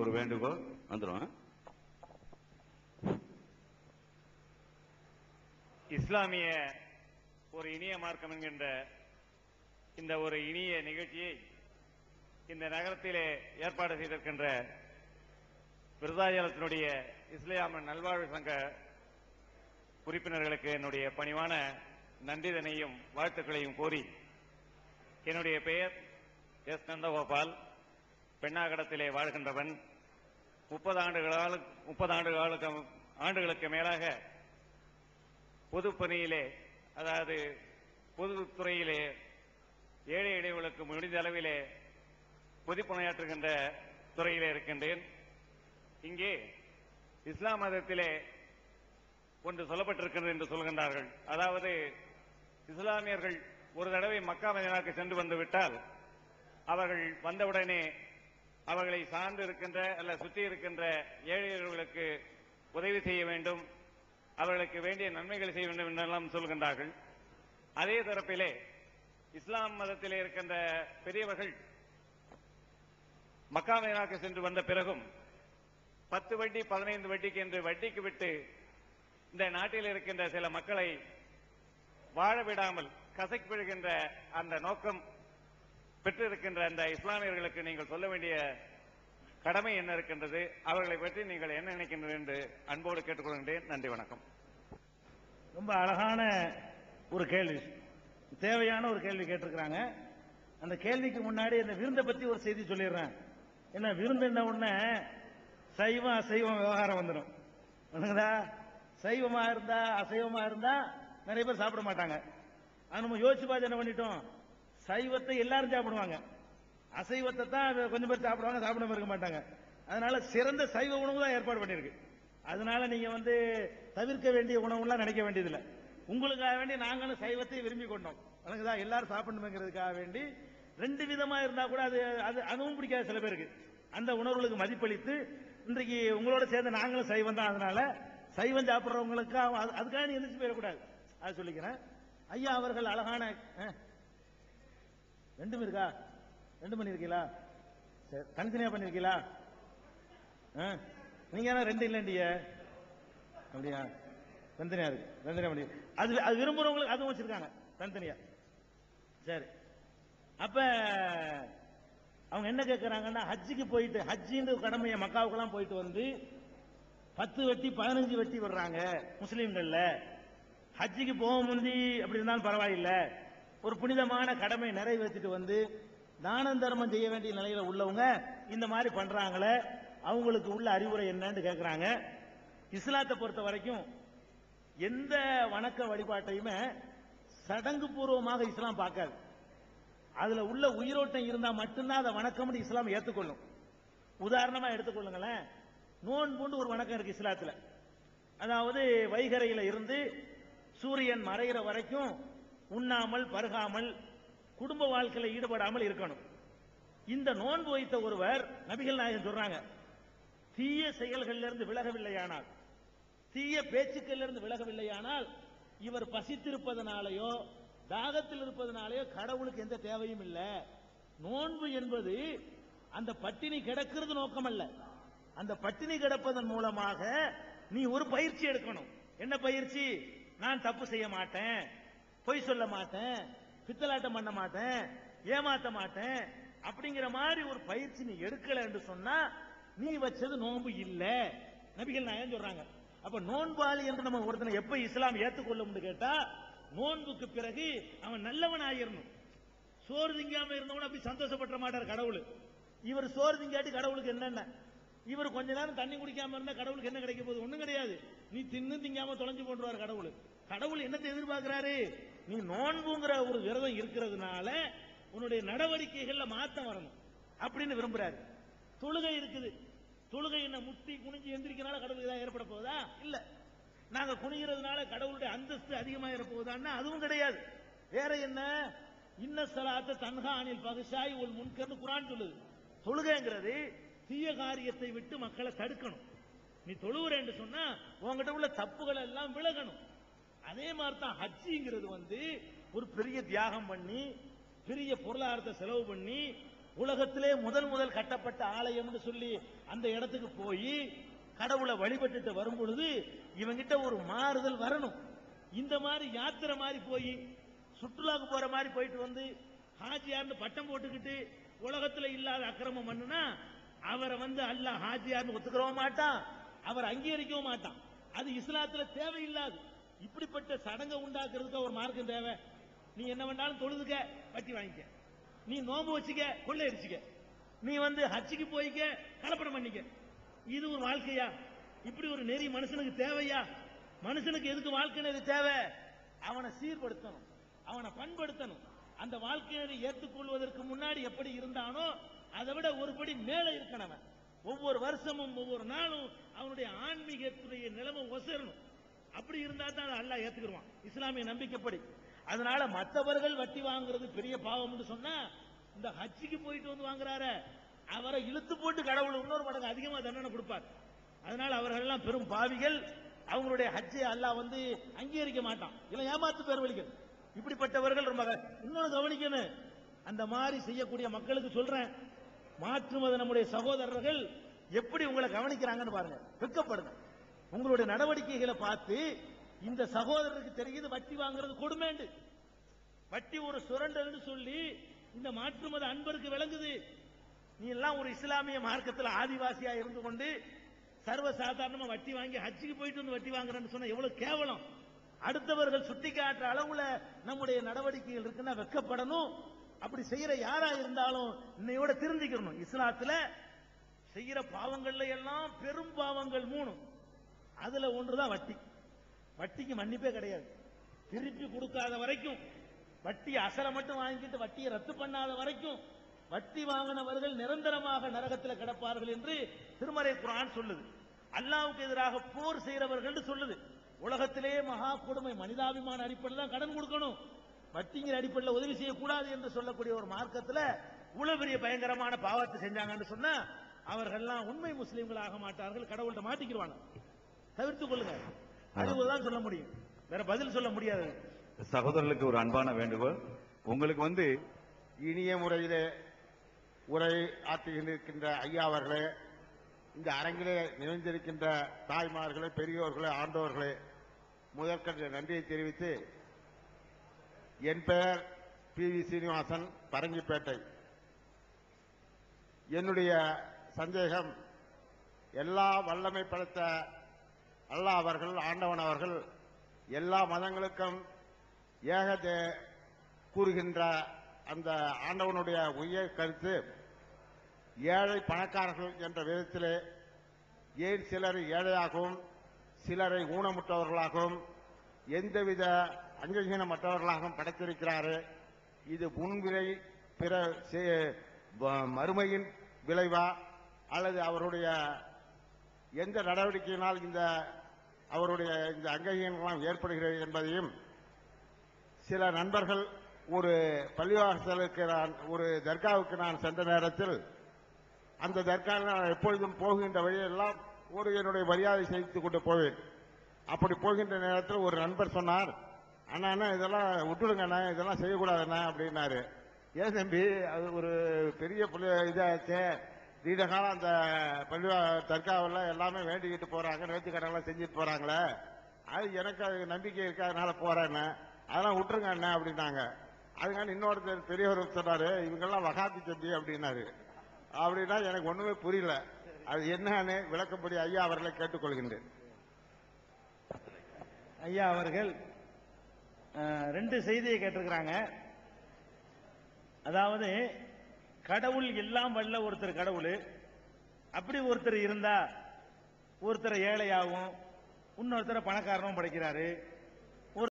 ஒரு வேண்டுகோள் வந்துடும் இஸ்லாமிய ஒரு இனிய மார்க்கம் என்கின்ற இந்த ஒரு இனிய நிகழ்ச்சியை இந்த நகரத்திலே ஏற்பாடு செய்திருக்கின்ற விருதாச்சலத்தினுடைய இஸ்லாமிய நல்வாழ்வு சங்க உறுப்பினர்களுக்கு என்னுடைய பணிவான நன்றிதனையும் வாழ்த்துக்களையும் கோரி என்னுடைய பெயர் எஸ் நந்தகோபால். பெண்ணாகடத்திலே வாழ்கின்றவன் முப்பது ஆண்டுகளால் முப்பது ஆண்டுகளுக்கு ஆண்டுகளுக்கு மேலாக பொதுப்பணியிலே அதாவது பொதுத்துறையிலே ஏழை இடைவெளுக்கு முடிந்த அளவிலே பொதுப்பணியாற்றுகின்ற துறையிலே இருக்கின்றேன். இங்கே இஸ்லாம் மதத்திலே ஒன்று சொல்லப்பட்டிருக்கிறது என்று சொல்கின்றார்கள். அதாவது இஸ்லாமியர்கள் ஒரு தடவை மக்கா மதினாவுக்கு சென்று வந்து விட்டால் அவர்கள் வந்தவுடனே அவர்களை சார்ந்து இருக்கின்ற அல்ல சுற்றி இருக்கின்ற ஏழைகளுக்கு உதவி செய்ய வேண்டும். அவர்களுக்கு வேண்டிய நன்மைகளை செய்ய வேண்டும் என்றெல்லாம் சொல்கின்றார்கள். அதே தரப்பிலே இஸ்லாம் மதத்திலே இருக்கின்ற பெரியவர்கள் மக்கா சென்று வந்த பிறகும் பத்து வட்டி பதினைந்து வட்டிக்கு என்று வட்டிக்கு விட்டு இந்த நாட்டில் இருக்கின்ற சில மக்களை வாழ விடாமல் கசக்கிவிடுகின்ற அந்த நோக்கம் பெற்றிருக்கின்ற அந்த இஸ்லாமியர்களுக்கு நீங்கள் சொல்ல வேண்டிய கடமை என்ன இருக்கின்றது? அவர்களை பற்றி நீங்கள் என்ன நினைக்கின்றீர்கள் என்று அன்போடு கேட்டுக்கொள்கின்றேன். நன்றி வணக்கம். ரொம்ப அழகான ஒரு கேள்வி. தேவையான ஒரு கேள்வி கேட்டிருக்கிறாங்க. அந்த கேள்விக்கு முன்னாடி இந்த விருந்தை பத்தி ஒரு செய்தி சொல்லிடுறேன். என்ன விருந்து என்ன உடனே சைவம் அசைவம் விவகாரம் வந்துடும். ஒண்ணுங்களா சைவமா இருந்தா அசைவமா இருந்தா நிறைய பேர் சாப்பிட மாட்டாங்க. அது நம்ம யோசிச்சு பார்த்து என்ன பண்ணிட்டோம்? சைவத்தை எல்லாரும் சாப்பிடுவாங்க. அசைவத்தை தான் கொஞ்சம் பேர் சாப்பிடுவாங்க சாப்பிடாம இருக்க மாட்டாங்க. அதனால சிறந்த சைவ உணவு தான் ஏற்பாடு பண்ணியிருக்கு. அதனால நீங்க வந்து தவிர்க்க வேண்டிய உணவுலாம் நினைக்க வேண்டியதில்லை. உங்களுக்காக வேண்டி நாங்களும் சைவத்தை விரும்பி கொண்டோம். தான் எல்லாரும் சாப்பிடணுங்கிறதுக்காக வேண்டி ரெண்டு விதமா இருந்தா கூட அது அது அதுவும் பிடிக்காது சில பேருக்கு. அந்த உணர்வுகளுக்கு மதிப்பளித்து இன்றைக்கு உங்களோட சேர்ந்து நாங்களும் சைவம் தான். அதனால சைவம் சாப்பிட்றவங்களுக்கு அது- அதுக்காக நீ எந்திரிச்சு போயிடக்கூடாது. அது சொல்லிக்கிறேன். ஐயா அவர்கள் அழகான ரெண்டும் இருக்கா? ரெண்டு பண்ணிருக்கீங்களா? சரி தனித்தனியா பண்ணிருக்கீங்களா? ஆ, நீங்க ஏன்னா ரெண்டு இல்லைண்டிய அப்படியா? தனித்தனியா இருக்கு. தனித்தனியா பண்ணி அது அது விரும்புறவங்களுக்கு அதுவும் வச்சிருக்காங்க. தனித்தனியா. சரி. அப்ப அவங்க என்ன கேட்கறாங்கன்னா ஹஜ்ஜுக்கு போயிட்டு ஹஜ்ஜின்ற கடமையை மக்காவுக்கெல்லாம் போயிட்டு வந்து பத்து வெட்டி பதினஞ்சு வெட்டி விடுறாங்க முஸ்லீம்கள்ல. ஹஜ்ஜுக்கு போக முந்தி அப்படி இருந்தாலும் பரவாயில்லை. ஒரு புனிதமான கடமை நிறைவேற்றிட்டு வந்து தானம் தர்மம் செய்ய வேண்டிய நிலையில உள்ளவங்க இந்த மாதிரி பண்றாங்களே அவங்களுக்கு உள்ள அறிவுரை என்னன்னு கேட்கிறாங்க இஸ்லாத்தை பொறுத்த வரைக்கும் எந்த வணக்க வழிபாட்டையுமே சடங்கு பூர்வமாக இஸ்லாம் பார்க்காது. அதுல உள்ள உயிரோட்டம் இருந்தா மட்டும்தான் அதை வணக்கம்னு இஸ்லாம் ஏற்றுக்கொள்ளும் உதாரணமா எடுத்துக்கொள்ளுங்களேன். நோன்புண்டு ஒரு வணக்கம் இருக்கு இஸ்லாத்துல. அதாவது வைகரையில இருந்து சூரியன் மறைகிற வரைக்கும் உண்ணாமல் பருகாமல் குடும்ப வாழ்க்கையில் ஈடுபடாமல் இருக்கணும். இந்த நோன்பு வைத்த ஒருவர் நபிகள் நாயகன் சொல்றாங்க தீய செயல்களிலிருந்து விலகவில்லையானால் தீய பேச்சுக்களிலிருந்து இருந்து விலகவில்லையானால் இவர் பசித்திருப்பதனாலேயோ தாகத்தில் இருப்பதனாலேயோ கடவுளுக்கு எந்த தேவையும் இல்லை. நோன்பு என்பது அந்த பட்டினி கிடக்கிறது நோக்கம் அல்ல அந்த பட்டினி கிடப்பதன் மூலமாக நீ ஒரு பயிற்சி எடுக்கணும். என்ன பயிற்சி? நான் தப்பு செய்ய மாட்டேன். பொய் சொல்ல மாட்டேன் பித்தலாட்டம் பண்ண மாட்டேன் ஏமாத்த மாட்டேன் அப்படிங்கிற மாதிரி ஒரு பயிற்சி நீ எடுக்கல என்று சொன்னா நீ வச்சது நோன்பு இல்ல. நபிகள் நாயகம் சொல்றாங்க. அப்ப நோன்பாளி என்று நம்ம ஒருத்தனை எப்ப இஸ்லாம் ஏத்துக்கொள்ளும்னு கேட்டா நோன்புக்கு பிறகு அவன் நல்லவன் ஆயிரணும். சோறு திங்காம இருந்தவன் அப்படி சந்தோஷப்பட மாட்டார் கடவுள். இவர் சோறு திங்காட்டி கடவுளுக்கு என்னென்ன? இவர் கொஞ்ச நேரம் தண்ணி குடிக்காம இருந்தா கடவுளுக்கு என்ன கிடைக்க போகுது? ஒண்ணும் கிடையாது. நீ தின்னு திங்காம தொலைஞ்சு போன்றுவார் கடவுள். கடவுள் என்னத்தை எதிர்பார்க்கிறாரு? நீ நோன்புங்கிற ஒரு விரதம் இருக்கிறதுனால உன்னுடைய நடவடிக்கைகள்ல மாற்றம் வரணும் அப்படின்னு விரும்புறாரு. தொழுகை இருக்குது. தொழுகை என்ன முட்டி குனிஞ்சு எந்திரிக்கனால கடவுள் இதாக ஏற்பட போதா இல்ல. நாங்க குனிகிறதுனால கடவுளுடைய அந்தஸ்து அதிகமாக போகுதான்னா அதுவும் கிடையாது. வேற என்ன? இன்ன சலாத்த தன்ஹா அணில் பகுஷாய் உள் முன்கர்னு குரான் சொல்லுது. தொழுகைங்கிறது தீய காரியத்தை விட்டு மக்களை தடுக்கணும். நீ தொழுவுறேன்னு சொன்னா உங்ககிட்ட உள்ள தப்புகள் எல்லாம் விலகணும். அதே மாதிரி தான் ஹஜ்ஜிங்கிறது வந்து ஒரு பெரிய தியாகம் பண்ணி பெரிய பொருளாதாரத்தை செலவு பண்ணி உலகத்திலே முதல் முதல் கட்டப்பட்ட ஆலயம்னு சொல்லி அந்த இடத்துக்கு போய் கடவுளை வழிபட்டுட்டு வரும் பொழுது இவங்கிட்ட ஒரு மாறுதல் வரணும். இந்த மாதிரி யாத்திரை மாதிரி போய் சுற்றுலாவுக்கு போற மாதிரி போயிட்டு வந்து ஹாஜியார்னு பட்டம் போட்டுக்கிட்டு உலகத்துல இல்லாத அக்கிரமம் பண்ணுனா அவரை வந்து அல்லாஹ் ஹாஜியார்னு ஒத்துக்கிறவும் மாட்டான் அவர் அங்கீகரிக்கவும் மாட்டான். அது இஸ்லாத்துல தேவையில்லாது. இப்படிப்பட்ட சடங்கை உண்டாக்குறதுக்கு ஒரு மார்க்கம் தேவை. நீ என்ன வேணாலும் தொழுதுக்க வட்டி வாங்கிக்க. நீ நோம்பு வச்சுக்க கொள்ளையடிச்சுக்க நீ வந்து ஹச்சுக்கு போய்க்க கலப்படம் பண்ணிக்க. இது ஒரு வாழ்க்கையா? இப்படி ஒரு நெறி மனுஷனுக்கு தேவையா? மனுஷனுக்கு எதுக்கு வாழ்க்கை நெறி தேவை? அவனை சீர்படுத்தணும். அவனை பண்படுத்தணும். அந்த வாழ்க்கையை ஏற்றுக்கொள்வதற்கு முன்னாடி எப்படி இருந்தானோ அதை விட ஒருபடி மேலே இருக்கணும் ஒவ்வொரு வருஷமும் ஒவ்வொரு நாளும் அவனுடைய ஆன்மீகத்துடைய நிலைமை ஒசரணும் இருந்தா தான் அல்லா ஏத்துக்கிடுவான். இஸ்லாமிய நம்பிக்கைப்படி. அதனால மற்றவர்கள் வட்டி வாங்குறது பெரிய பாவம்னு சொன்னா இந்த ஹஜ்ஜிக்கு போயிட்டு வந்து வாங்குறாரு அவரை இழுத்து போட்டு கடவுள் இன்னொரு மடங்கு அதிகமா தண்டனை கொடுப்பார். அதனால அவர்கள் எல்லாம் பெரும் பாவிகள். அவங்களுடைய ஹஜ்ஜை அல்லாஹ் வந்து அங்கீகரிக்க மாட்டான். இல்லை ஏமாத்து பேர்வழிகள் இப்படிப்பட்டவர்கள் ரொம்ப இன்னொன்று இன்னொன்னு கவனிக்கணும். அந்த மாதிரி செய்யக்கூடிய மக்களுக்கு சொல்றேன். மாற்றுமத நம்முடைய சகோதரர்கள் எப்படி உங்களை கவனிக்கிறாங்கன்னு பாருங்க. வெக்கப்படுங்க உங்களுடைய நடவடிக்கைகளை பார்த்து இந்த சகோதரருக்கு தெரியுது வட்டி வாங்குறது கொடுமேண்டு. வட்டி ஒரு சுரண்டல்னு சொல்லி இந்த மாற்றுமத அன்பருக்கு விளங்குது. நீ எல்லாம் ஒரு இஸ்லாமிய மார்க்கத்தில் ஆதிவாசியா இருந்து கொண்டு சர்வ சாதாரணமா வட்டி வாங்கி ஹஜ்ஜுக்கு போயிட்டு வந்து வட்டி வாங்குறேன்னு சொன்னா எவ்வளவு கேவலம். அடுத்தவர்கள் சுட்டிக்காட்டுற அளவுல நம்முடைய நடவடிக்கைகள் இருக்குன்னா வெக்கப்படணும். அப்படி செய்யற யாரா இருந்தாலும் இன்னையோட திருந்திக்கணும் இஸ்லாத்துல செய்யற பாவங்கள்ல எல்லாம் பெரும் பாவங்கள் மூணு அதுல ஒன்றுதான் வட்டி. வட்டிக்கு மன்னிப்பே கிடையாது. திருப்பி கொடுக்காத வரைக்கும் வட்டி அசலை மட்டும் வாங்கிட்டு வட்டியை ரத்து பண்ணாத வரைக்கும் வட்டி வாங்கினவர்கள் நிரந்தரமாக நரகத்தில் கிடப்பார்கள் என்று திருமறை குரான் சொல்லுது. அல்லாவுக்கு எதிராக போர் செய்கிறவர்கள் சொல்லுது. உலகத்திலே மகா கொடுமை மனிதாபிமான அடிப்படையில் தான் கடன் கொடுக்கணும். வட்டிங்கிற அடிப்படையில் உதவி செய்யக்கூடாது என்று சொல்லக்கூடிய ஒரு மார்க்கத்துல இவ்வளவு பெரிய பயங்கரமான பாவத்தை செஞ்சாங்கன்னு சொன்னா அவர்கள்லாம் உண்மை முஸ்லீம்களாக ஆக மாட்டார்கள் கடவுள்கிட்ட மாட்டிக்கிடுவாங்க. தவிர்த்துக் கொள்ளுங்க. அறிவுதான் சொல்ல முடியும். வேற பதில் சொல்ல முடியாது. சகோதரர்களுக்கு ஒரு அன்பான வேண்டுகோள். உங்களுக்கு வந்து இனிய முறையிலே உரை ஆற்றுகின்ற ஐயா அவர்களே இந்த அரங்கிலே நிறைந்திருக்கின்ற தாய்மார்களே பெரியோர்களே ஆண்டோர்களே முதற்கற்ற நன்றியை தெரிவித்து என் பெயர் பி வி சீனிவாசன் பரங்கிப்பேட்டை. என்னுடைய சந்தேகம் எல்லா வல்லமை படைத்த அல்லாஹ் அவர்கள் ஆண்டவன் அவர்கள் எல்லா மதங்களுக்கும் ஏகதே கூறுகின்ற அந்த ஆண்டவனுடைய உயர் கருத்து ஏழை பணக்காரர்கள் என்ற விதத்திலே ஏன் சிலரை ஏழையாகவும் சிலரை ஊனமுற்றவர்களாகவும் எந்தவித அங்கீகீனமற்றவர்களாகவும் படைத்திருக்கிறாரு? இது முன்விலை பிற மறுமையின் விளைவா? அல்லது அவருடைய எந்த நடவடிக்கையினால் இந்த அவருடைய இந்த அங்கீகாரம் ஏற்படுகிறது என்பதையும் சில நண்பர்கள் ஒரு பள்ளிவாசலுக்கு நான் ஒரு தர்காவுக்கு நான் சென்ற நேரத்தில் அந்த தர்காவில் நான் எப்பொழுதும் போகின்ற வழியெல்லாம் ஒரு என்னுடைய மரியாதை செய்து கொண்டு போவேன். அப்படி போகின்ற நேரத்தில் ஒரு நண்பர் சொன்னார் அண்ணா இதெல்லாம் விட்டுடுங்க அண்ணா இதெல்லாம் செய்யக்கூடாதுண்ணா அப்படின்னாரு. ஏன் தம்பி அது ஒரு பெரிய இதாச்சே நீண்ட காலம் அந்த பள்ளி தர்காவில் எல்லாமே வேண்டிக்கிட்டு போறாங்க நேர்த்திக்கடன்லாம் செஞ்சுட்டு போகிறாங்களே அது எனக்கு அது நம்பிக்கை இருக்காதனால போகிறேன்னு அதெல்லாம் விட்டுருங்க அண்ணன் அப்படின்னாங்க. அதுக்கான இன்னொருத்தர் பெரியவர் சொன்னார் இவங்கெல்லாம் வகாத்தி தம்பி அப்படின்னாரு. அப்படின்னா எனக்கு ஒன்றுமே புரியல. அது என்னன்னு விளக்கப்படி ஐயா அவர்களை கேட்டுக்கொள்கின்றேன். ஐயா அவர்கள் ரெண்டு செய்தியை கேட்டிருக்கிறாங்க. அதாவது கடவுள் எல்லாம் வல்ல ஒருத்தர் கடவுள். அப்படி ஒருத்தர் இருந்தா ஒருத்தர் ஏழையாகவும் இன்னொருத்தரை பணக்காரனும் படைக்கிறாரு.